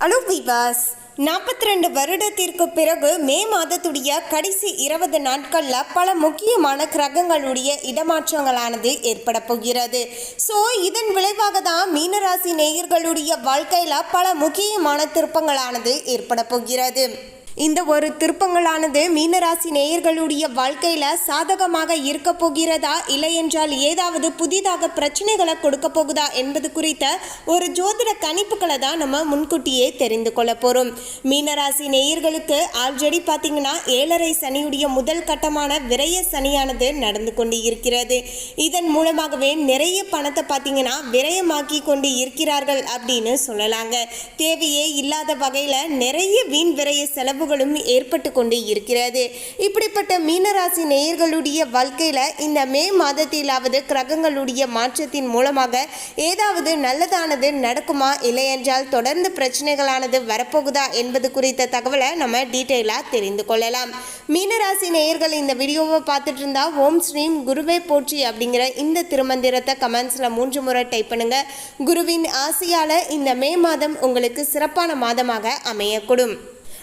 Hello விவாஸ் நாற்பத்தி ரெண்டு வருடத்திற்கு பிறகு மே மாதத்துடைய கடைசி இருபது நாட்களில் பல முக்கியமான கிரகங்களுடைய இடமாற்றங்களானது ஏற்பட போகிறது. ஸோ இதன் விளைவாக தான் மீனராசி நேயர்களுடைய வாழ்க்கையில் பல முக்கியமான திருப்பங்களானது ஏற்பட போகிறது. இந்த ஒரு திருப்பங்களானது மீனராசி நேயர்களுடைய வாழ்க்கையில சாதகமாக இருக்க போகிறதா இல்லை என்றால் ஏதாவது புதிதாக பிரச்சனைகளை கொடுக்க போகுதா என்பது குறித்த ஒரு ஜோதிட கணிப்புகளை தான் நம்ம முன்கூட்டியே தெரிந்து கொள்ள போறோம். மீனராசி நேயர்களுக்கு ஆல்ரெடி பார்த்தீங்கன்னா ஏழரை சனியுடைய முதல் கட்டமான விரய சனியானது நடந்து கொண்டு இருக்கிறது. இதன் மூலமாகவே நிறைய பணத்தை பார்த்தீங்கன்னா விரயமாக்கி கொண்டு இருக்கிறார்கள் அப்படின்னு சொல்லலாங்க. தேவையே இல்லாத வகையில் நிறைய வீண் விரய இழப்புகளும் ஏற்பட்டு கொண்டு இருக்கிறது. இப்படிப்பட்ட மீனராசி நேயர்களுடைய வாழ்க்கையில் இந்த மே மாதத்திலாவது கிரகங்களுடைய மாற்றத்தின் மூலமாக ஏதாவது நல்லதானது நடக்குமா? இல்லையென்றால் தொடர்ந்து பிரச்சனைகளானது வரப்போகுதா? என்பது குறித்த தகவலை நம்ம டீட்டெயிலாக தெரிந்து கொள்ளலாம். மீனராசி நேயர்கள் இந்த வீடியோவை பார்த்துட்டு இருந்தால் ஓம் ஸ்ரீம் குருவே போற்றி அப்படிங்கிற இந்த திருமந்திரத்தை கமெண்ட்ஸில் மூன்று முறை டைப் பண்ணுங்க. குருவின் ஆசையால் இந்த மே மாதம் உங்களுக்கு சிறப்பான மாதமாக அமையக்கூடும்.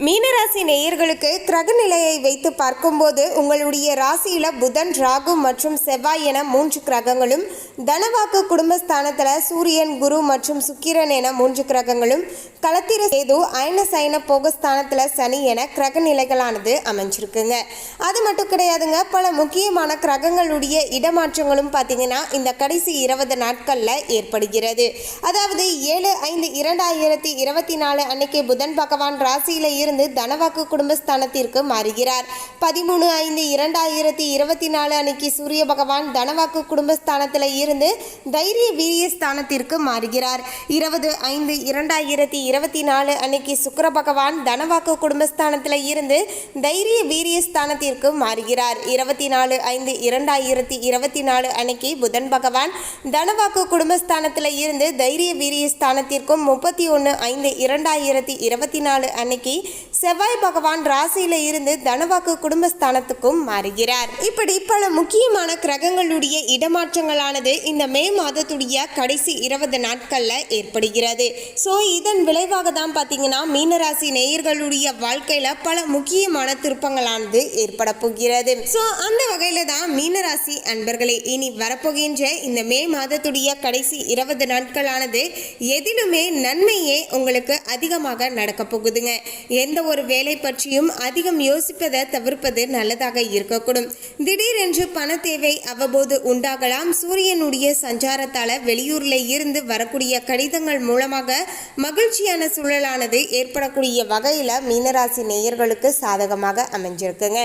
மீனராசி நேயர்களுக்கு கிரக நிலையை வைத்து பார்க்கும்போது உங்களுடைய ராசியில் புதன் ராகு மற்றும் செவ்வாய் என மூன்று கிரகங்களும் தனவாக்கு குடும்பஸ்தானத்தில் சூரியன் குரு மற்றும் சுக்கிரன் என மூன்று கிரகங்களும் களத்திர சேது அயன சயன போகஸ்தானத்தில் சனி என கிரக நிலைகளானது அமைஞ்சிருக்குங்க. அது மட்டும் கிடையாதுங்க பல முக்கியமான கிரகங்களுடைய இடமாற்றங்களும் பார்த்தீங்கன்னா இந்த கடைசி இருபது நாட்களில் ஏற்படுகிறது. அதாவது ஏழு ஐந்து இரண்டாயிரத்தி இருபத்தி நாலு அன்னைக்கு புதன் பகவான் ராசியில இருந்து தனவாக்கு குடும்பஸ்தானத்திற்கு மாறுகிறார். பதிமூணு ஐந்து இரண்டாயிரத்தி இருபத்தி நாலு அன்னைக்கு சூரிய பகவான் தனவாக்கு குடும்பஸ்தானத்தில் இருந்து தைரிய வீரிய ஸ்தானத்திற்கு மாறுகிறார். இருபது ஐந்து இரண்டாயிரத்தி இருபத்தி நாலு அன்னைக்கு சுக்கர பகவான் தனவாக்கு குடும்பஸ்தானத்தில் இருந்து தைரிய வீரிய ஸ்தானத்திற்கு மாறுகிறார். இருபத்தி நாலு ஐந்து இரண்டாயிரத்தி இருபத்தி நாலு அன்னைக்கு புதன் பகவான் தனவாக்கு குடும்பஸ்தானத்தில் இருந்து தைரிய வீரிய ஸ்தானத்திற்கும் முப்பத்தி ஒன்று ஐந்து இரண்டாயிரத்தி இருபத்தி நாலு அன்னைக்கு செவ்வாய் பகவான் ராசியில இருந்து தனவாக்கு குடும்பஸ்தானத்துக்கும் மாறுகிறார். இப்படி பல முக்கியமான கிரகங்களுடைய இடமாற்றங்களானது இந்த மே மாதத்துடைய கடைசி இருபது நாட்கள்ல ஏற்படுகிறது. ஸோ இதன் விளைவாக தான் பார்த்தீங்கன்னா மீனராசி நேயர்களுடைய வாழ்க்கையில பல முக்கியமான திருப்பங்களானது ஏற்பட போகிறது. ஸோ அந்த வகையில தான் மீனராசி அன்பர்களே இனி வரப்போகின்ற இந்த மே மாதத்துடைய கடைசி இருபது நாட்களானது எதிலுமே நன்மையே உங்களுக்கு அதிகமாக நடக்க போகுதுங்க. எந்த ஒரு வேலை பற்றியும் அதிகம் யோசிப்பதை தவிர்ப்பது நல்லதாக இருக்கக்கூடும். திடீரென்று பண தேவை அவ்வப்போது உண்டாகலாம். சூரியனுடைய சஞ்சாரத்தால் வெளியூரில் இருந்து வரக்கூடிய கடிதங்கள் மூலமாக மகிழ்ச்சியான சூழலானது ஏற்படக்கூடிய வகையில் மீனராசி நேயர்களுக்கு சாதகமாக அமைஞ்சிருக்குங்க.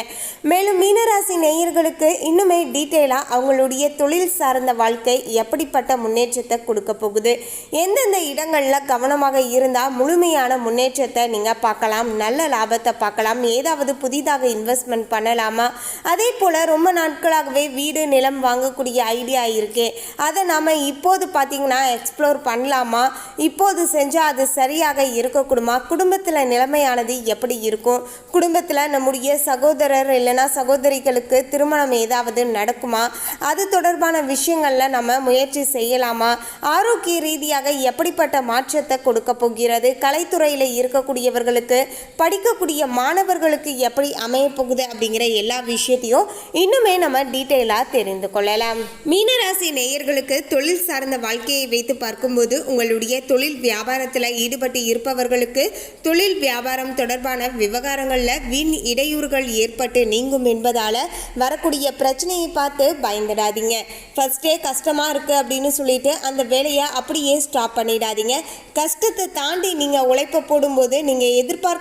மேலும் மீனராசி நேயர்களுக்கு இன்னுமே டீட்டெயிலாக அவங்களுடைய தொழில் சார்ந்த வாழ்க்கை எப்படிப்பட்ட முன்னேற்றத்தை கொடுக்க போகுது? எந்தெந்த இடங்களில் கவனமாக இருந்தால் முழுமையான முன்னேற்றத்தை நீங்கள் பார்க்கலாம். நல்ல லாபத்தை பார்க்கலாம். ஏதாவது புதிதாக இன்வெஸ்ட்மெண்ட் பண்ணலாமா? அதே போல் ரொம்ப நாட்களாகவே வீடு நிலம் வாங்கக்கூடிய ஐடியா இருக்கு. அதை நாம் இப்போது பார்த்திங்கன்னா எக்ஸ்ப்ளோர் பண்ணலாமா? இப்போது செஞ்சால் அது சரியாக இருக்கக்கூடுமா? குடும்பத்தில் நிலைமையானது எப்படி இருக்கும்? குடும்பத்தில் நம்முடைய சகோதரர் இல்லைன்னா சகோதரிகளுக்கு திருமணம் ஏதாவது நடக்குமா? அது தொடர்பான விஷயங்களில் நம்ம முயற்சி செய்யலாமா? ஆரோக்கிய ரீதியாக எப்படிப்பட்ட மாற்றத்தை கொடுக்க போகிறது? கலைத்துறையில் இருக்கக்கூடியவர்களுக்கு படிக்கக்கூடிய மாணவர்களுக்கு எப்படி அமையப்போகுது அப்படிங்கிற எல்லா விஷயத்தையும் இன்னுமே நம்ம டீட்டெயிலாக தெரிந்து கொள்ளலாம். மீனராசி நேயர்களுக்கு தொழில் சார்ந்த வாழ்க்கையை வைத்து பார்க்கும்போது உங்களுடைய தொழில் வியாபாரத்தில் ஈடுபட்டு இருப்பவர்களுக்கு தொழில் வியாபாரம் தொடர்பான விவகாரங்களில் வீண் இடையூறுகள் ஏற்பட்டு நீங்கும் என்பதால் வரக்கூடிய பிரச்சனையை பார்த்து பயந்துடாதீங்க. ஃபஸ்ட்டே கஷ்டமாக இருக்குது அப்படின்னு சொல்லிட்டு அந்த வேலையை அப்படியே ஸ்டாப் பண்ணிடாதீங்க. கஷ்டத்தை தாண்டி நீங்கள் உழைப்ப போடும்போது நீங்கள்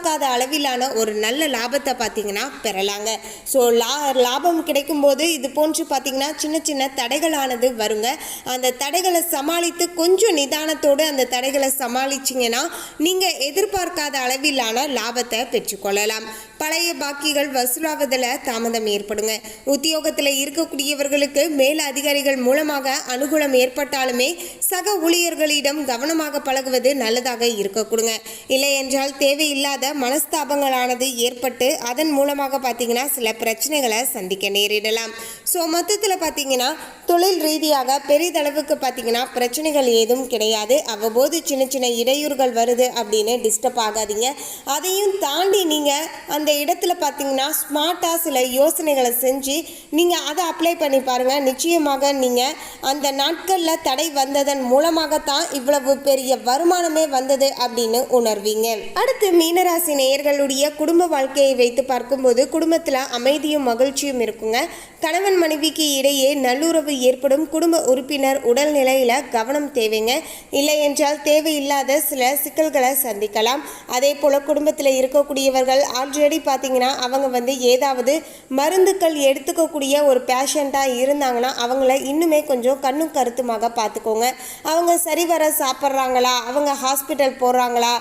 எதிர்பார்க்காத அளவிலான ஒரு நல்ல லாபத்தை பார்த்தீங்கன்னா பெறலாங்க. ஸோ லா லாபம் கிடைக்கும்போது இது போன்று பார்த்தீங்கன்னா சின்ன சின்ன தடைகளானது வருங்க. அந்த தடைகளை சமாளித்து கொஞ்சம் நிதானத்தோடு அந்த தடைகளை சமாளிச்சிங்கன்னா நீங்கள் எதிர்பார்க்காத அளவிலான லாபத்தை பெற்றுக்கொள்ளலாம். பழைய பாக்கிகள் வசூலாவதில் தாமதம் ஏற்படுங்க. உத்தியோகத்தில் இருக்கக்கூடியவர்களுக்கு மேல் அதிகாரிகள் மூலமாக அனுகூலம் ஏற்பட்டாலுமே சக ஊழியர்களிடம் கவனமாக பழகுவது நல்லதாக இருக்கக்கூடுங்க. இல்லை என்றால் தேவையில்லாத மனஸ்தாபங்களானது ஏற்பட்டு அதன் மூலமாக பார்த்தீங்கன்னா சில பிரச்சனைகளை சந்திக்க நேரிடலாம். ஸோ மொத்தத்தில் பார்த்தீங்கன்னா தொழில் ரீதியாக பெரிதளவுக்கு பார்த்தீங்கன்னா பிரச்சனைகள் ஏதும் கிடையாது. அவ்வப்போது சின்ன சின்ன இடையூறுகள் வருது அப்படின்னு டிஸ்டர்ப் ஆகாதீங்க. அதையும் தாண்டி நீங்கள் அந்த அந்த இடத்துல பார்த்தீங்கன்னா ஸ்மார்ட்டாக சில யோசனைகளை செஞ்சு நீங்கள் அதை அப்ளை பண்ணி பாருங்கள் நிச்சயமாக நீங்கள் அந்த நாட்களில் தடை வந்ததன் மூலமாகத்தான் இவ்வளவு பெரிய வருமானமே வந்தது அப்படின்னு உணர்வீங்க. அடுத்து மீனராசி நேயர்களுடைய குடும்ப வாழ்க்கையை வைத்து பார்க்கும்போது குடும்பத்தில் அமைதியும் மகிழ்ச்சியும் இருக்குங்க. கணவன் மனைவிக்கு இடையே நல்லுறவு ஏற்படும் குடும்ப உறுப்பினர் உடல்நிலையில் கவனம் தேவைங்க. இல்லை என்றால் தேவையில்லாத சில சிக்கல்களை சந்திக்கலாம். அதே போல் குடும்பத்தில் இருக்கக்கூடியவர்கள் ஆல்ரெடி பார்த்தீங்கன்னா அவங்க வந்து ஏதாவது மருந்துக்கள் எடுத்துக்கக்கூடிய ஒரு பேஷண்ட்டாக இருந்தாங்கன்னா அவங்கள இன்னுமே கொஞ்சம் கண்ணும் கருத்துமாக பார்த்துக்கோங்க அவங்க சரிவர சாப்பிட்றாங்களா? அவங்க ஹாஸ்பிட்டல் போகிறாங்களா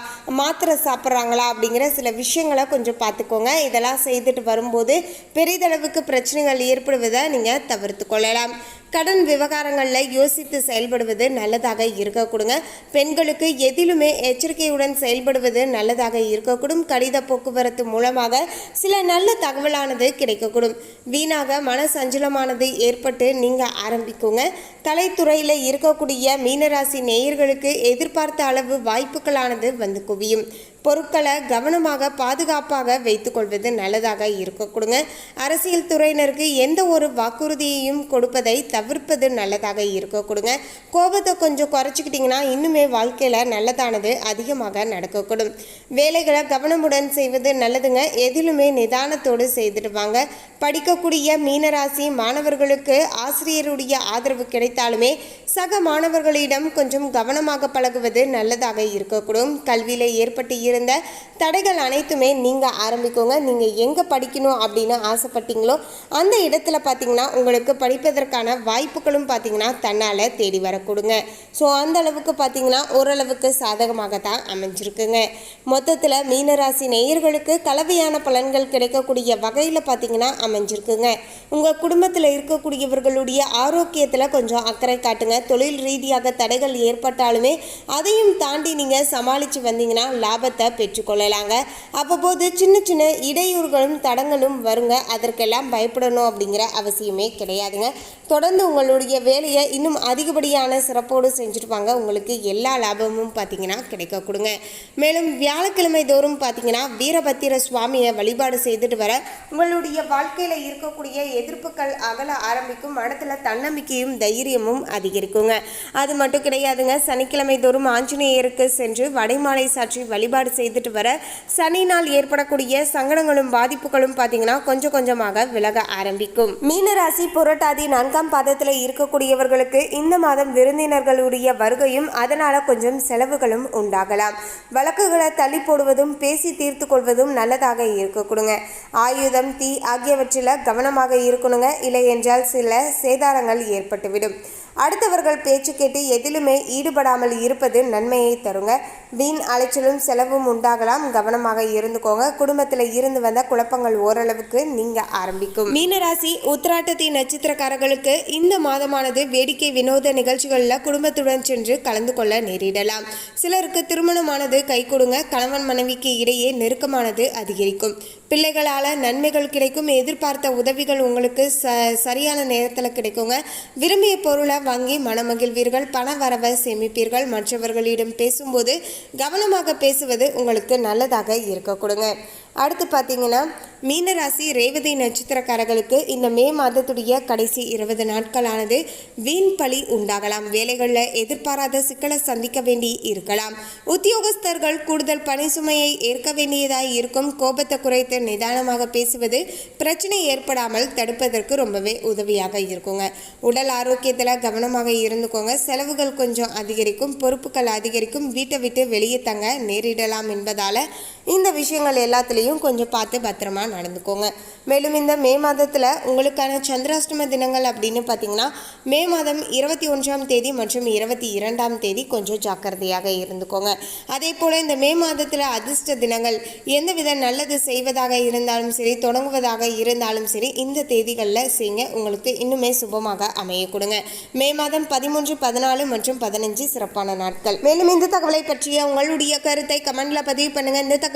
மாத்திரை சாப்பிட்றாங்களா? அப்படிங்கிற சில விஷயங்களை கொஞ்சம் பார்த்துக்கோங்க இதெல்லாம் செய்துட்டு வரும்போது பெரிதளவுக்கு பிரச்சனைகள் ஏற்ப ஏற்படுவதை நீங்கள் தவிர்த்து கொள்ளலாம் கடன் விவகாரங்களில் யோசித்து செயல்படுவது நல்லதாக இருக்கக்கூடுங்க. பெண்களுக்கு எதிலுமே எச்சரிக்கையுடன் செயல்படுவது நல்லதாக இருக்கக்கூடும். கடித போக்குவரத்து மூலமாக சில நல்ல தகவலானது கிடைக்கக்கூடும். வீணாக மன சஞ்சலமானது ஏற்பட்டு நீங்கள் ஆரம்பிக்குங்க. கலைத்துறையில் இருக்கக்கூடிய மீனராசி நேயர்களுக்கு எதிர்பார்த்த அளவு வாய்ப்புகளானது வந்து குவியும். பொருட்களை கவனமாக பாதுகாப்பாக வைத்துக்கொள்வது நல்லதாக இருக்கக்கூடுங்க. அரசியல் துறையினருக்கு எந்த ஒரு வாக்குறுதியையும் கொடுப்பதை தவிர்ப்பது நல்லதாக இருக்க கொடுங்க. கோபத்தை கொஞ்சம் குறைச்சிக்கிட்டிங்கன்னா இன்னுமே வாழ்க்கையில் நல்லதானது அதிகமாக நடக்கக்கூடும். வேலைகளை கவனமுடன் செய்வது நல்லதுங்க. எதிலுமே நிதானத்தோடு செய்துடுவாங்க படிக்கக்கூடிய மீனராசி மாணவர்களுக்கு ஆசிரியருடைய ஆதரவு கிடைத்தாலுமே சக மாணவர்களிடம் கொஞ்சம் கவனமாக பழகுவது நல்லதாக இருக்கக்கூடும் கல்வியில் ஏற்பட்டு இருந்த தடைகள் அனைத்துமே நீங்கள் ஆரம்பிக்கோங்க. நீங்கள் எங்கே படிக்கணும் அப்படின்னு ஆசைப்பட்டீங்களோ அந்த இடத்துல பார்த்தீங்கன்னா உங்களுக்கு படிப்பதற்கான வாய்ப்புகளும் பார்த்தீங்கன்னா தன்னால் தேடி வரக்கூடுங்க ஸோ அந்த அளவுக்கு பார்த்தீங்கன்னா ஓரளவுக்கு சாதகமாக தான் அமைஞ்சிருக்குங்க. மொத்தத்தில் மீனராசி நேயர்களுக்கு கலவையான பலன்கள் கிடைக்கக்கூடிய வகையில் பார்த்தீங்கன்னா அமைஞ்சிருக்குங்க. உங்கள் குடும்பத்தில் இருக்கக்கூடியவர்களுடைய ஆரோக்கியத்தில் கொஞ்சம் அக்கறை காட்டுங்க. தொழில் ரீதியாக தடைகள் ஏற்பட்டாலுமே அதையும் தாண்டி நீங்கள் சமாளித்து வந்தீங்கன்னா லாபத்தை பெற்றுக்கொள்ளலாங்க அவ்வப்போது சின்ன சின்ன இடையூறுகளும் தடங்களும் வருங்க. அதற்கெல்லாம் பயப்படணும் அப்படிங்கிற அவசியமே கிடையாதுங்க. தொடர்ந்து உங்களுடைய வேலையை இன்னும் அதிகப்படியான சிறப்போடு செஞ்சுருப்பாங்க உங்களுக்கு எல்லா லாபமும் பார்த்தீங்கன்னா கிடைக்க கொடுங்க. மேலும் வியாழக்கிழமை தோறும் பார்த்தீங்கன்னா வீரபத்திர சுவாமியை வழிபாடு செய்துட்டு வர உங்களுடைய வாழ்க்கையில் இருக்கக்கூடிய எதிர்ப்புகள் அகல ஆரம்பிக்கும். மனத்தில் தன்னம்பிக்கையும் தைரியமும் அதிகரிக்குங்க. அது மட்டும் கிடையாதுங்க. சனிக்கிழமை தோறும் ஆஞ்சநேயருக்கு சென்று வடைமாலை சாற்றி வழிபாடு செய்துட்டு வர சனி நாள் ஏற்படக்கூடிய சங்கடங்களும் பாதிப்புகளும் பார்த்தீங்கன்னா கொஞ்சம் கொஞ்சமாக விலக ஆரம்பிக்கும். மீனராசி புரட்டாதி நான்காம் மாதத்தில் இருக்கக்கூடியவர்களுக்கு இந்த மாதம் விருந்தினர்களுடைய வருகையும் அதனால் கொஞ்சம் செலவுகளும் உண்டாகலாம். வழக்குகளை தள்ளி போடுவதும் பேசி தீர்த்து கொள்வதும் நல்லதாக இருக்கக்கூடுங்க. ஆயுதம் தீ ஆகியவற்றில் கவனமாக இருக்கணுங்க. இல்லை என்றால் சில சேதாரங்கள் ஏற்பட்டுவிடும். அடுத்தவர்கள் பேச்சு கேட்டு எதிலுமே ஈடுபடாமல் இருப்பது நன்மையை தருங்க. வீண் அலைச்சலும் செலவும் உண்டாகலாம். கவனமாக இருந்துக்கோங்க. குடும்பத்தில் இருந்து வந்த குழப்பங்கள் ஓரளவுக்கு நீங்க ஆரம்பிக்கும். மீனராசி உத்திராட்டத்தி நட்சத்திரக்காரர்களுக்கு இந்த மாதமானது வேடிக்கை வினோத நிகழ்ச்சிகளில் குடும்பத்துடன் சென்று கலந்து கொள்ள நேரிடலாம். சிலருக்கு திருமணமானது கை கொடுங்க. கணவன் மனைவிக்கு இடையே நெருக்கமானது அதிகரிக்கும். பிள்ளைகளால் நன்மைகள் கிடைக்கும். எதிர்பார்த்த உதவிகள் உங்களுக்கு ச சரியான நேரத்தில் கிடைக்குங்க. விரும்பிய பொருளை வாங்கி மனமகிழ்வீர்கள். பண வரவை சேமிப்பீர்கள். மற்றவர்களிடம் பேசும்போது கவனமாக பேசுவது உங்களுக்கு நல்லதாக இருக்க கொடுங்க. அடுத்து பார்த்தீங்கன்னா மீனராசி ரேவதி நட்சத்திரக்காரர்களுக்கு இந்த மே மாதத்துடைய கடைசி இருபது நாட்களானது வீண் பழி உண்டாகலாம். வேலைகளில் எதிர்பாராத சிக்கலை சந்திக்க வேண்டி இருக்கலாம். உத்தியோகஸ்தர்கள் கூடுதல் பணி சுமையை ஏற்க வேண்டியதாய் இருக்கும். கோபத்தை குறைத்து நிதானமாக பேசுவது பிரச்சனை ஏற்படாமல் தடுப்பதற்கு ரொம்பவே உதவியாக இருக்குங்க. உடல் ஆரோக்கியத்தில் கவனமாக இருந்துக்கோங்க. செலவுகள் கொஞ்சம் அதிகரிக்கும். பொறுப்புகள் அதிகரிக்கும். வீட்டை விட்டு வெளியே தங்க நேரிடலாம் என்பதால் இந்த விஷயங்கள் எல்லாத்துலேயும் கொஞ்சம் பார்த்து பத்திரமா நடந்துக்கோங்க. மேலும் இந்த மே மாதத்தில் உங்களுக்கான சந்திராஷ்டம தினங்கள் அப்படின்னு பார்த்தீங்கன்னா மே மாதம் இருபத்தி ஒன்றாம் தேதி மற்றும் இருபத்தி இரண்டாம் தேதி கொஞ்சம் ஜாக்கிரதையாக இருந்துக்கோங்க. அதே போல் இந்த மே மாதத்தில் அதிர்ஷ்ட தினங்கள் எந்தவித நல்லது செய்வதாக இருந்தாலும் சரி தொடங்குவதாக இருந்தாலும் சரி இந்த தேதிகளில் செய்யுங்க. உங்களுக்கு இன்னுமே சுபமாக அமைய கொடுங்க. மே மாதம் பதிமூன்று பதினாலு மற்றும் பதினஞ்சு சிறப்பான நாட்கள். மேலும் இந்த தகவலை பற்றிய உங்களுடைய கருத்தை கமெண்ட்ல பதிவு பண்ணுங்க. இந்த தகவல்